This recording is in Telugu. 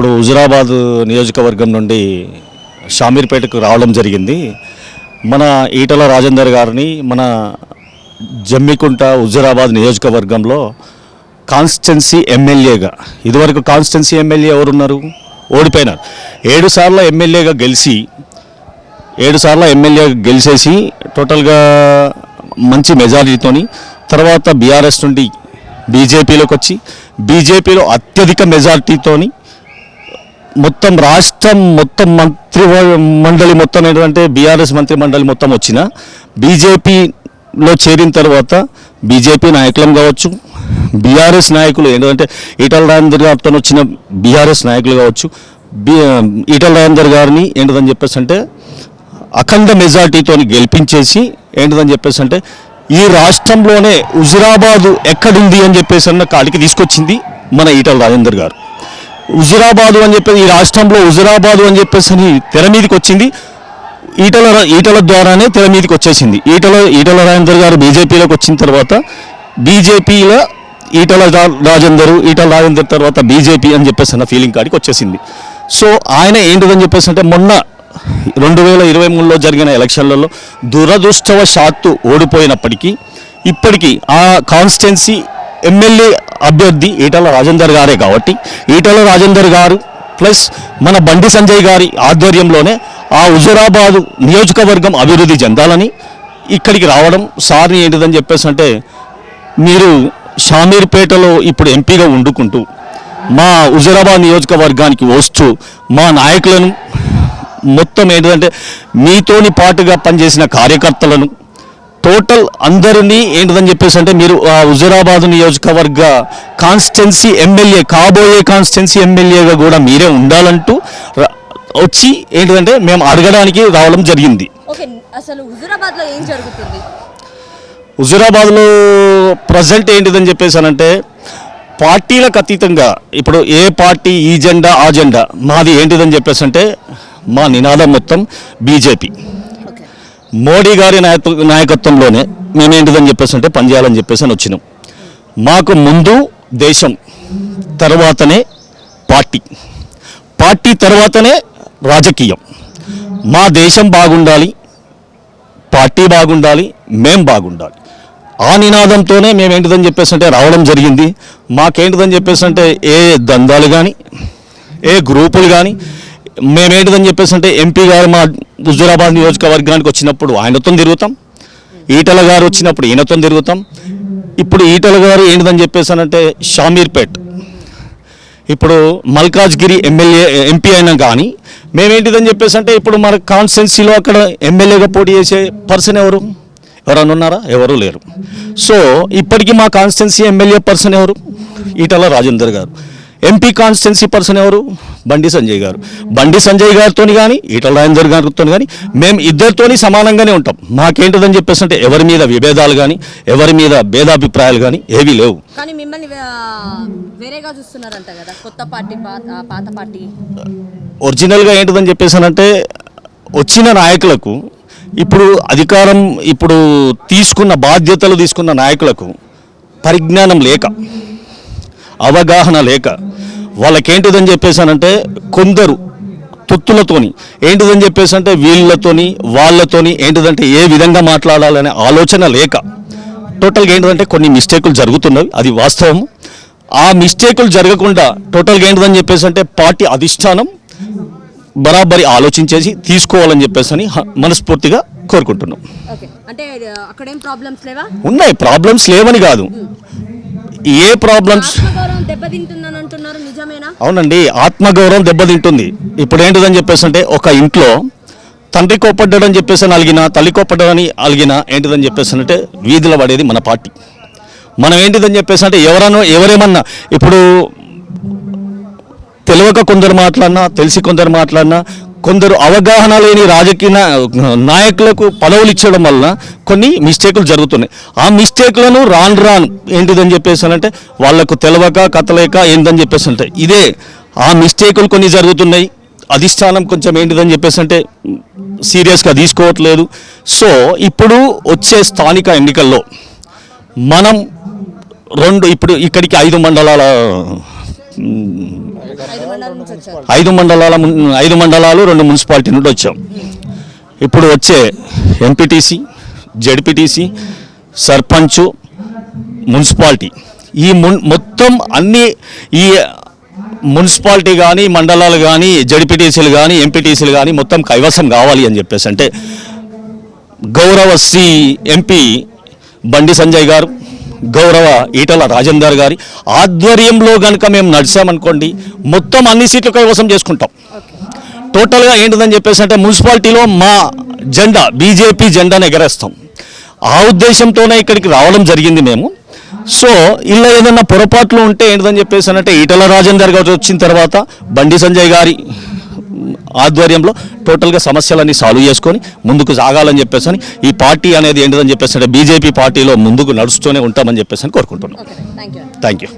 ఇప్పుడు హుజురాబాద్ నియోజకవర్గం నుండి షామీర్పేటకు రావడం జరిగింది. మన ఈటల రాజేందర్ గారిని మన జమ్మికుంట హుజురాబాద్ నియోజకవర్గంలో కాన్స్టెన్సీ ఎమ్మెల్యేగా ఇదివరకు కాన్స్టెన్సీ ఎమ్మెల్యే ఎవరున్నారు? ఓడిపోయినారు. ఏడు సార్లు ఎమ్మెల్యేగా గెలిచి ఏడు సార్లు ఎమ్మెల్యే గెలిచేసి టోటల్గా మంచి మెజారిటీతోని తర్వాత బీఆర్ఎస్ నుండి బీజేపీలోకి వచ్చి బీజేపీలో అత్యధిక మెజారిటీతోని మొత్తం రాష్ట్రం మొత్తం మంత్రి మండలి మొత్తం ఏంటంటే బీఆర్ఎస్ మంత్రి మండలి మొత్తం వచ్చిన బీజేపీలో చేరిన తర్వాత బీజేపీ నాయకులం కావచ్చు బీఆర్ఎస్ నాయకులు ఏంటంటే ఈటల రాజేందర్ గారితో వచ్చిన బీఆర్ఎస్ నాయకులు కావచ్చు బీ ఈటల రాజేందర్ గారిని ఏంటదని చెప్పేసి అంటే అఖండ మెజార్టీతో గెలిపించేసి ఏంటదని చెప్పేసి అంటే ఈ రాష్ట్రంలోనే హుజురాబాదు ఎక్కడుంది అని చెప్పేసి అన్న కాడికి తీసుకొచ్చింది మన ఈటల రాజేందర్ గారు. హుజురాబాదు అని చెప్పేసి ఈ రాష్ట్రంలో హుజురాబాదు అని చెప్పేసి అని తెర మీదకి వచ్చింది. ఈటల ఈటల ద్వారానే తెర మీదకి వచ్చేసింది. ఈటల ఈటల రాజేందర్ గారు బీజేపీలోకి వచ్చిన తర్వాత బీజేపీలో ఈటల రా- రాజేందర్ ఈటల రాజేందర్ తర్వాత బీజేపీ అని చెప్పేసి అన్న ఫీలింగ్ కాడికి వచ్చేసింది. సో ఆయన ఏంటిదని చెప్పేసి అంటే మొన్న రెండు వేల ఇరవై మూడులో జరిగిన ఎలక్షన్లలో దురదృష్టవశాత్తు ఓడిపోయినప్పటికీ ఇప్పటికీ ఆ కాన్స్టిట్యున్సీ ఎమ్మెల్యే అభ్యర్థి ఈటల రాజేందర్ గారే కాబట్టి ఈటల రాజేందర్ గారు ప్లస్ మన బండి సంజయ్ గారి ఆధ్వర్యంలోనే ఆ హుజురాబాదు నియోజకవర్గం అభివృద్ధి చెందాలని ఇక్కడికి రావడం సార్ని ఏంటిదని చెప్పేసి అంటే మీరు షామీర్పేటలో ఇప్పుడు ఎంపీగా వండుకుంటూ మా హుజురాబాద్ నియోజకవర్గానికి వస్తూ మా నాయకులను మొత్తం ఏంటంటే మీతోని పాటుగా పనిచేసిన కార్యకర్తలను టోటల్ అందరినీ ఏంటిదని చెప్పేసి అంటే మీరు హుజురాబాద్ నియోజకవర్గ కాన్స్టెన్సీ ఎమ్మెల్యే కాబోయే కాన్స్టెన్సీ ఎమ్మెల్యేగా కూడా మీరే ఉండాలంటూ వచ్చి ఏంటిదంటే మేము అడగడానికి రావడం జరిగింది. అసలు ఏం జరుగుతుంది? హుజురాబాద్లో ప్రజెంట్ ఏంటిదని చెప్పేసానంటే పార్టీలకు అతీతంగా ఇప్పుడు ఏ పార్టీ ఈ జెండా ఆ జెండా మాది ఏంటిదని చెప్పేసి అంటే మా నినాదం మొత్తం బీజేపీ. మోడీ గారి నాయక నాయకత్వంలోనే మేమేంటిదని చెప్పేసి అంటే పనిచేయాలని చెప్పేసి అని వచ్చినాం. మాకు ముందు దేశం తర్వాతనే పార్టీ. పార్టీ తర్వాతనే రాజకీయం. మా దేశం బాగుండాలి పార్టీ బాగుండాలి మేం బాగుండాలి. ఆ నినాదంతోనే మేము ఏంటిదని చెప్పేసి అంటే రావడం జరిగింది. మాకేంటిదని చెప్పేసి అంటే ఏ దందాలు కానీ ఏ గ్రూపులు కానీ మేమేంటిదని చెప్పేసి అంటే ఎంపీ గారు మా హుజూరాబాద్ నియోజకవర్గానికి వచ్చినప్పుడు ఆయనతో తిరుగుతాం. ఈటల గారు వచ్చినప్పుడు ఈయనతో తిరుగుతాం. ఇప్పుడు ఈటల గారు ఏంటిదని చెప్పేసానంటే షామీర్పేట్. ఇప్పుడు మల్కాజ్గిరి ఎమ్మెల్యే ఎంపీ అయినా కానీ మేమేంటిదని చెప్పేసి అంటే ఇప్పుడు మన కాన్స్టిట్యున్సీలో అక్కడ ఎమ్మెల్యేగా పోటీ చేసే పర్సన్ ఎవరు? ఎవరన్నా ఉన్నారా? ఎవరు లేరు. సో ఇప్పటికీ మా కాన్స్టిట్యున్సీ ఎమ్మెల్యే పర్సన్ ఎవరు? ఈటల రాజేందర్ గారు. ఎంపీ కాన్స్టిట్యున్సీ పర్సన్ ఎవరు? బండి సంజయ్ గారు. బండి సంజయ్ గారితో కానీ ఈటల రాజేందర్ గారితో కానీ మేము ఇద్దరితోని సమానంగానే ఉంటాం. మాకేంటిదని చెప్పేసి అంటే ఎవరి మీద విభేదాలు కానీ ఎవరి మీద భేదాభిప్రాయాలు కానీ ఏవీ లేవు. కానీ మిమ్మల్ని ఆ, వేరేగా చూస్తున్నారంట కదా కొత్త పార్టీ పాత పాత పార్టీ. ఒరిజినల్గా ఏంటిదని చెప్పేసానంటే వచ్చిన నాయకులకు ఇప్పుడు అధికారం ఇప్పుడు తీసుకున్న బాధ్యతలు తీసుకున్న నాయకులకు పరిజ్ఞానం లేక అవగాహన లేక వాళ్ళకేంటిదని చెప్పేసానంటే కొందరు తొత్తులతోని. ఏంటిదని చెప్పేసి అంటే వీళ్ళతోని వాళ్ళతోని ఏంటిదంటే ఏ విధంగా మాట్లాడాలనే ఆలోచన లేక. టోటల్గా ఏంటిదంటే కొన్ని మిస్టేకులు జరుగుతున్నవి అది వాస్తవం. ఆ మిస్టేకులు జరగకుండా టోటల్గా ఏంటిదని చెప్పేసి అంటే పార్టీ అధిష్టానం బరాబరి ఆలోచించేసి తీసుకోవాలని చెప్పేసి అని మనస్ఫూర్తిగా కోరుకుంటున్నాం. అంటే ఆ, అక్కడేం ప్రాబ్లమ్స్ లేవా? ఉన్నాయి ప్రాబ్లమ్స్ లేవని కాదు. ఏ ప్రాబ్లమ్స్ అవునండి ఆత్మగౌరవం దెబ్బతింటుంది. ఇప్పుడు ఏంటిదని చెప్పేసి అంటే ఒక ఇంట్లో తండ్రి కోపడ్డాడని చెప్పేసి అని అలిగిన తల్లి కోపడ్డాడని అలిగిన ఏంటిదని చెప్పేసి అంటే వీధిలో పడేది మన పార్టీ. మనం ఏంటిదని చెప్పేసి అంటే ఎవరనో ఎవరేమన్నా ఇప్పుడు తెలియక కొందరు మాట్లాడినా తెలిసి కొందరు మాట్లాడినా కొందరు అవగాహన లేని రాజకీయ నాయకులకు పదవులు ఇచ్చడం వలన కొన్ని మిస్టేకులు జరుగుతున్నాయి. ఆ మిస్టేక్లను రాను రాను ఏంటిదని చెప్పేసి అంటే వాళ్ళకు తెలవక కథలేక ఏంటని చెప్పేసి అంటే ఇదే ఆ మిస్టేకులు కొన్ని జరుగుతున్నాయి. అధిష్టానం కొంచెం ఏంటిదని చెప్పేసి అంటే సీరియస్గా తీసుకోవట్లేదు. సో ఇప్పుడు వచ్చే స్థానిక ఎన్నికల్లో మనం రెండు ఇప్పుడు ఇక్కడికి ఐదు మండలాల ఐదు మండలాల ఐదు ఐదు మండలాలు రెండు మున్సిపాలిటీ నుండి వచ్చాం. ఇప్పుడు వచ్చే ఎంపీటీసీ జడ్పీటీసీ సర్పంచ్ మున్సిపాలిటీ. ఈ మున్ మొత్తం అన్ని ఈ మున్సిపాలిటీ కానీ మండలాలు కానీ జడ్పీటీసీలు కానీ ఎంపీటీసీలు కానీ మొత్తం కైవసం కావాలి అని చెప్పేసి అంటే గౌరవ శ్రీ ఎంపీ బండి సంజయ్ గారు గౌరవ ఈటల రాజేందర్ గారి ఆధ్వర్యంలో కనుక మేము నడిచామనుకోండి మొత్తం అన్ని సీట్లు కైవసం చేసుకుంటాం. టోటల్గా ఏంటిదని చెప్పేసి అంటే మున్సిపాలిటీలో మా జెండా బీజేపీ జెండాను ఎగరేస్తాం. ఆ ఉద్దేశంతోనే ఇక్కడికి రావడం జరిగింది మేము. సో ఇలా ఏదైనా పొరపాట్లు ఉంటే ఏంటిదని చెప్పేసి అంటే ఈటల రాజేందర్ గారు వచ్చిన తర్వాత బండి సంజయ్ గారి ఆధ్వర్యంలో టోటల్గా సమస్యలన్నీ సాల్వ్ చేసుకొని ముందుకు సాగాలని చెప్పేసి అని ఈ పార్టీ అనేది ఏంటిదని చెప్పేసి అంటే బీజేపీ పార్టీలో ముందుకు నడుస్తూనే ఉంటామని చెప్పేసి అని కోరుకుంటున్నాం. Thank you